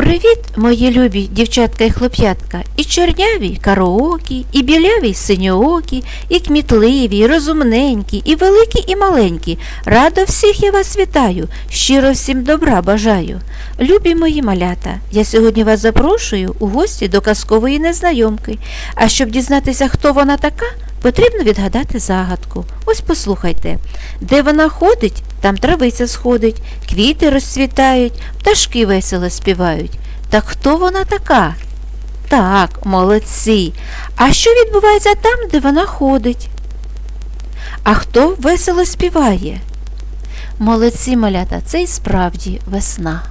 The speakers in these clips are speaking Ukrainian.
Привіт, мої любі дівчатка і хлоп'ятка, і чорняві, караокі, і біляві, синьоокі, і кмітливі, і розумненькі, і великі, і маленькі. Радо всіх я вас вітаю, щиро всім добра бажаю. Любі мої малята, я сьогодні вас запрошую у гості до казкової незнайомки. А щоб дізнатися, хто вона така, потрібно відгадати загадку. Ось послухайте. Де вона ходить, там травиця сходить, квіти розцвітають, пташки весело співають. Так хто вона така? Так, молодці. А що відбувається там, де вона ходить? А хто весело співає? Молодці, малята, це і справді весна.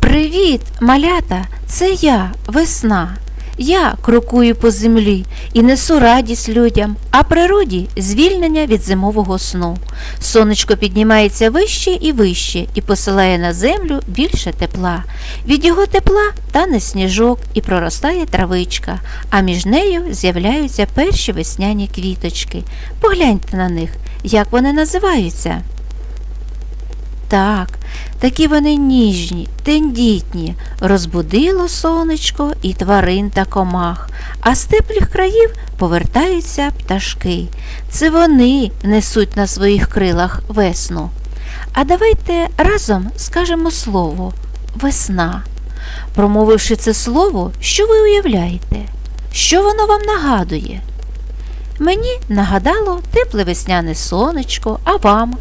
Привіт, малята, це я, весна. Я крокую по землі і несу радість людям, а природі звільнення від зимового сну. Сонечко піднімається вище і вище і посилає на землю більше тепла. Від його тепла тане сніжок і проростає травичка, а між нею з'являються перші весняні квіточки. Погляньте на них, як вони називаються. Так, такі вони ніжні, тендітні, розбудило сонечко і тварин та комах, а з теплих країв повертаються пташки. Це вони несуть на своїх крилах весну. А давайте разом скажемо слово весна. Промовивши це слово, що ви уявляєте? Що воно вам нагадує? Мені нагадало тепле весняне сонечко, а вам?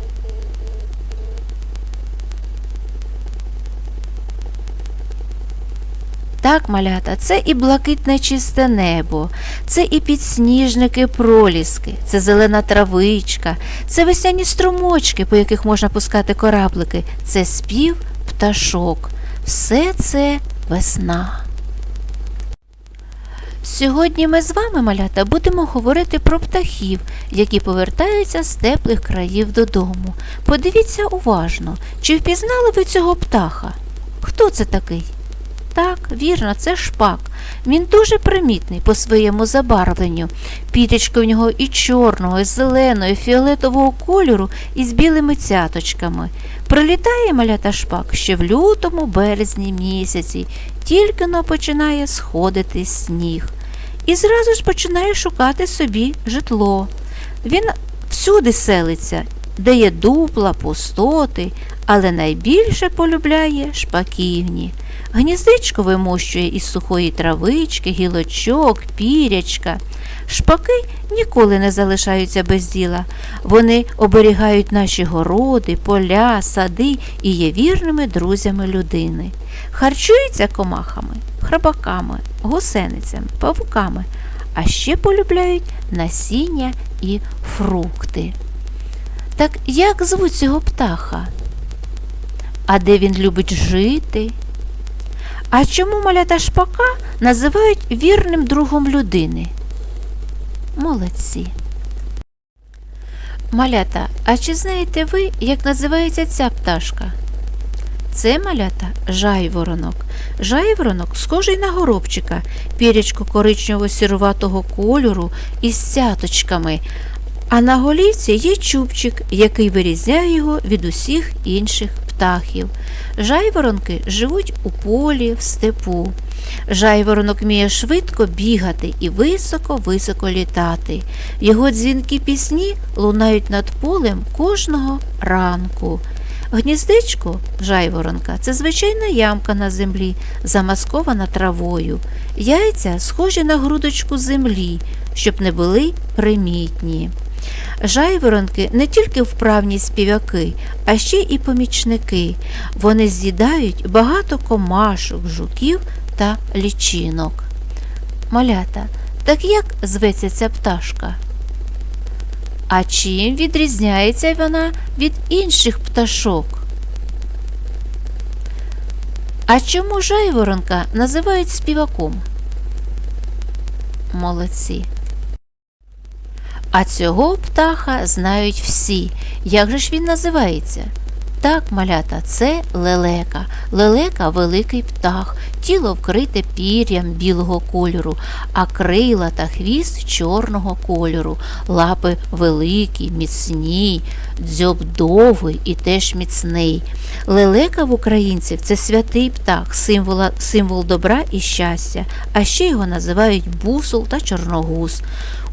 Так, малята, це і блакитне чисте небо, це і підсніжники проліски, це зелена травичка, це весняні струмочки, по яких можна пускати кораблики, це спів пташок. Все це весна. Сьогодні ми з вами, малята, будемо говорити про птахів, які повертаються з теплих країв додому. Подивіться уважно, чи впізнали ви цього птаха? Хто це такий? Так, вірно, це шпак. Він дуже примітний по своєму забарвленню. Пітечко в нього і чорного, і зеленого, і фіолетового кольору, і з білими цяточками. Прилітає малята шпак ще в лютому, березні місяці, тільки но починає сходити сніг. І зразу ж починає шукати собі житло. Він всюди селиться, де є дупла, пустоти, але найбільше полюбляє шпаківні. Гніздечко вимощує із сухої травички, гілочок, пірячка. Шпаки ніколи не залишаються без діла. Вони оберігають наші городи, поля, сади і є вірними друзями людини. Харчуються комахами, храбаками, гусеницями, павуками, а ще полюбляють насіння і фрукти. Так як звуть цього птаха? А де він любить жити? А чому малята шпака називають вірним другом людини? Молодці. Малята, а чи знаєте ви, як називається ця пташка? Це малята жайворонок. Жайворонок схожий на горобчика, пірячко коричнево-сіруватого кольору із цяточками, а на голівці є чубчик, який вирізняє його від усіх інших птахів. Жайворонки живуть у полі, в степу. Жайворонок вміє швидко бігати і високо-високо літати. Його дзвінкі пісні лунають над полем кожного ранку. Гніздечко жайворонка це звичайна ямка на землі, замаскована травою. Яйця схожі на грудочку землі, щоб не були примітні. Жайворонки не тільки вправні співаки, а ще і помічники. Вони з'їдають багато комашок, жуків та лічинок. Малята, так як зветься ця пташка? А чим відрізняється вона від інших пташок? А чому жайворонка називають співаком? Молодці. А цього птаха знають всі. Як же ж він називається? Так, малята, це лелека. Лелека великий птах, тіло вкрите пір'ям білого кольору, а крила та хвіст чорного кольору, лапи великі, міцні, дзьоб довгий і теж міцний. Лелека в українців це святий птах, символа, символ добра і щастя, а ще його називають бусол та чорногуз.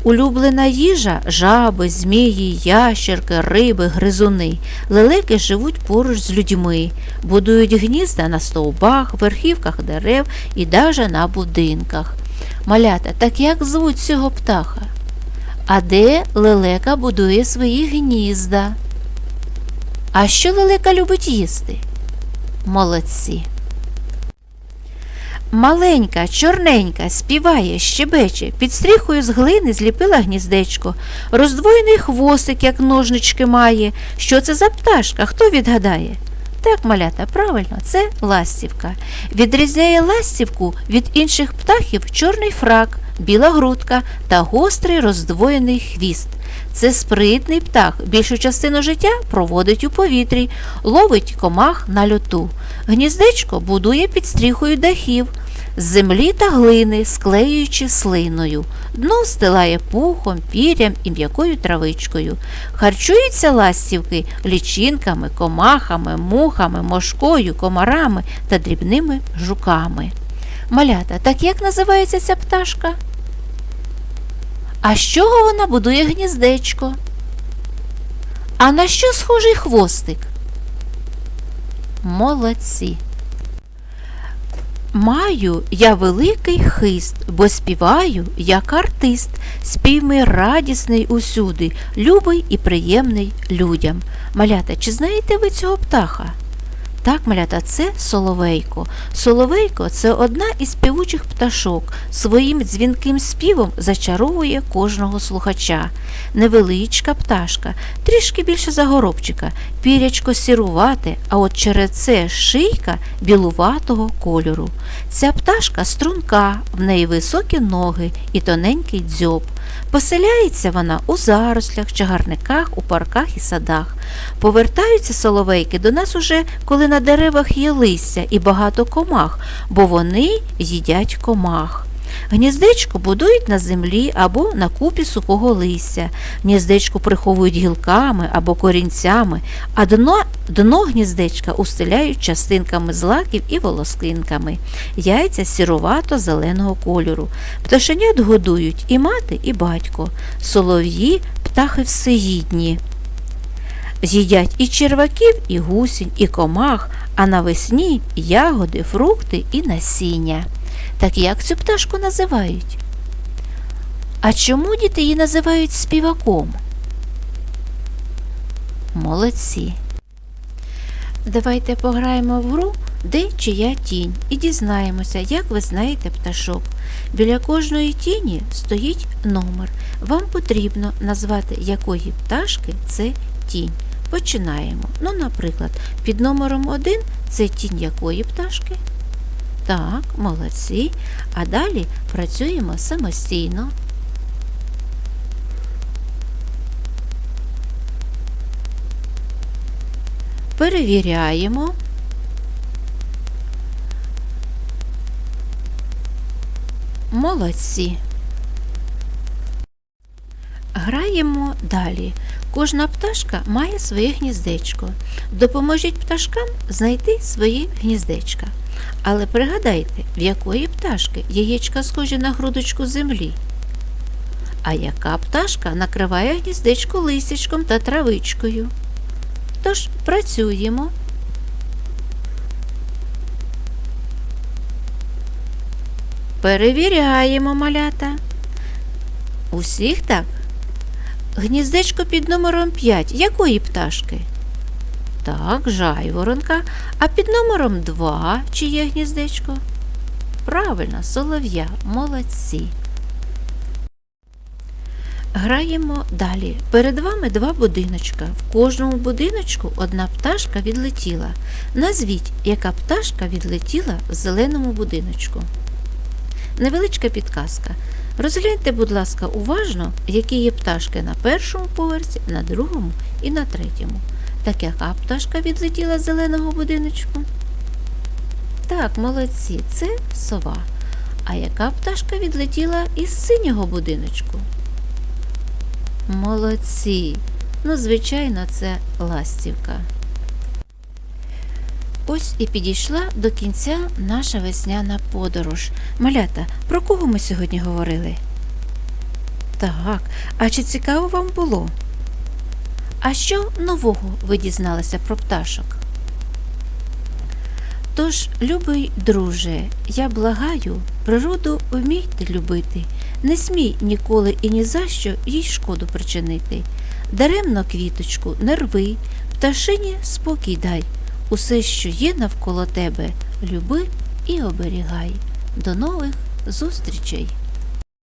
Улюблена їжа жаби, змії, ящерки, риби, гризуни. Лелеки живуть поруч з людьми, будують гнізда на стовбах, верхівках дерев і даже на будинках. Малята, так як звуть цього птаха? А де лелека будує свої гнізда? А що лелека любить їсти? Молодці. Маленька, чорненька, співає, щебече, під стріхою з глини зліпила гніздечко, роздвоєний хвостик, як ножнички має. Що це за пташка? Хто відгадає? Так, малята, правильно, це ластівка. Відрізняє ластівку від інших птахів чорний фрак, біла грудка та гострий роздвоєний хвіст. Це спритний птах, більшу частину життя проводить у повітрі, ловить комах на льоту. Гніздечко будує під стріхою дахів, з землі та глини, склеюючи слиною. Дно стилає пухом, пірям і м'якою травичкою. Харчуються ластівки лічинками, комахами, мухами, мошкою, комарами та дрібними жуками. Малята, так як називається ця пташка? А з чого вона будує гніздечко? А на що схожий хвостик? Молодці. Маю я великий хист, бо співаю, як артист, спів мій радісний усюди, любий і приємний людям. Малята, чи знаєте ви цього птаха? Так, малята, це соловейко. Соловейко це одна із співучих пташок. Своїм дзвінким співом зачаровує кожного слухача. Невеличка пташка, трішки більше за горобчика, пірячко сірувате, а от через це шийка білуватого кольору. Ця пташка струнка, в неї високі ноги і тоненький дзьоб. Поселяється вона у зарослях, чагарниках, у парках і садах. Повертаються соловейки до нас уже, коли на деревах є листя і багато комах, бо вони їдять комах. Гніздечко будують на землі або на купі сухого листя. Гніздечко приховують гілками або корінцями, а дно, дно гніздечка устеляють частинками злаків і волоскинками. Яйця сірувато-зеленого кольору. Пташенят годують і мати, і батько. Солов'ї птахи всеїдні. З'їдять і черваків, і гусінь, і комах, а навесні ягоди, фрукти і насіння. Так як цю пташку називають? А чому діти її називають співаком? Молодці. Давайте пограємо в гру де чия тінь і дізнаємося, як ви знаєте пташок. Біля кожної тіні стоїть номер. Вам потрібно назвати якої пташки це тінь. Починаємо. Ну, наприклад, під номером 1 це тінь якої пташки? Так, молодці. А далі працюємо самостійно. Перевіряємо. Молодці. Граємо далі. Кожна пташка має своє гніздечко. Допоможіть пташкам знайти свої гніздечка. Але пригадайте, в якої пташки яєчка схожі на грудочку землі. А яка пташка накриває гніздечко листячком та травичкою. Тож працюємо. Перевіряємо малята. Усіх так? Гніздечко під номером 5 якої пташки? Так, жайворонка. А під номером 2 чиє гніздечко? Правильно, солов'я, молодці. Граємо далі. Перед вами два будиночка. В кожному будиночку одна пташка відлетіла. Назвіть, яка пташка відлетіла в зеленому будиночку. Невеличка підказка. Розгляньте, будь ласка, уважно, які є пташки на першому поверсі, на другому і на третьому. Так яка пташка відлетіла з зеленого будиночку? Так, молодці, це сова. А яка пташка відлетіла із синього будиночку? Молодці. Ну, звичайно, це ластівка. Ось і підійшла до кінця наша весняна подорож. Малята, про кого ми сьогодні говорили? Так, а чи цікаво вам було? А що нового ви дізналися про пташок? Тож, любий друже, я благаю, природу вмійте любити, не смій ніколи і ні за що їй шкоду причинити. Даремно квіточку не рви, пташині спокій дай, усе, що є навколо тебе, люби і оберігай. До нових зустрічей!